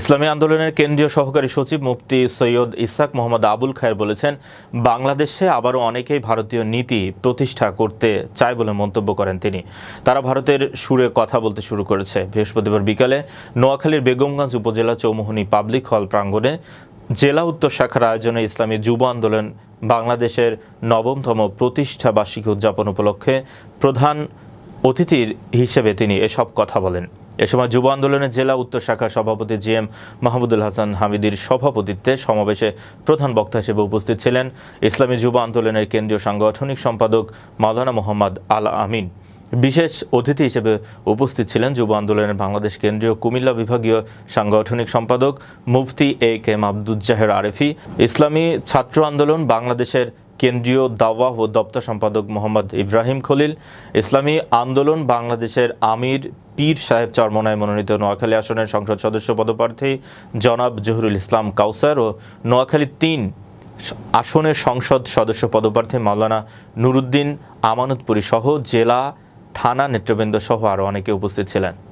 ইসলামী আন্দোলনের কেন্দ্রীয় সহকারী সচিব মুফতি সৈয়দ ইসাক মোহাম্মদ আবুল খায়ের বলেছেন, বাংলাদেশে আবারও অনেকেই ভারতীয় নীতি প্রতিষ্ঠা করতে চায় বলে মন্তব্য করেন তিনি। তারা ভারতের সুরে কথা বলতে শুরু করেছে। বৃহস্পতিবার বিকালে নোয়াখালীর বেগমগঞ্জ উপজেলা চৌমোহনী পাবলিক হল প্রাঙ্গণে জেলা উত্তর শাখার আয়োজনে ইসলামী যুব আন্দোলন বাংলাদেশের নবমতম প্রতিষ্ঠা বার্ষিকী উদযাপন উপলক্ষে প্রধান অতিথির হিসেবে তিনি এসব কথা বলেন। এ সময় যুব আন্দোলনের জেলা উত্তর শাখার সভাপতি জি এম মাহমুদুল হাসান হামিদির সভাপতিত্বে সমাবেশে প্রধান বক্তা হিসেবে উপস্থিত ছিলেন ইসলামী যুব আন্দোলনের কেন্দ্রীয় সাংগঠনিক সম্পাদক মাওলানা মোহাম্মদ আল আমিন। বিশেষ অতিথি হিসেবে উপস্থিত ছিলেন যুব আন্দোলনের বাংলাদেশ কেন্দ্রীয় কুমিল্লা বিভাগীয় সাংগঠনিক সম্পাদক মুফতি এ কে এম আব্দুজ্জাহের আরেফি। ইসলামী ছাত্র আন্দোলন বাংলাদেশের কেন্দ্রীয় দাওয়া ও দপ্তর সম্পাদক মোহাম্মদ ইব্রাহিম খলিল, ইসলামী আন্দোলন বাংলাদেশের আমির পীর সাহেব চরমনায় মনোনীত নোয়াখালী আসনের সংসদ সদস্য পদপ্রার্থী জনাব জহুরুল ইসলাম কাউসার ও নোয়াখালী তিন আসনের সংসদ সদস্য পদপ্রার্থী মাওলানা নুরুদ্দিন আমানতপুরী সহ জেলা থানা নেতৃবৃন্দ সহ আরও অনেকে উপস্থিত ছিলেন।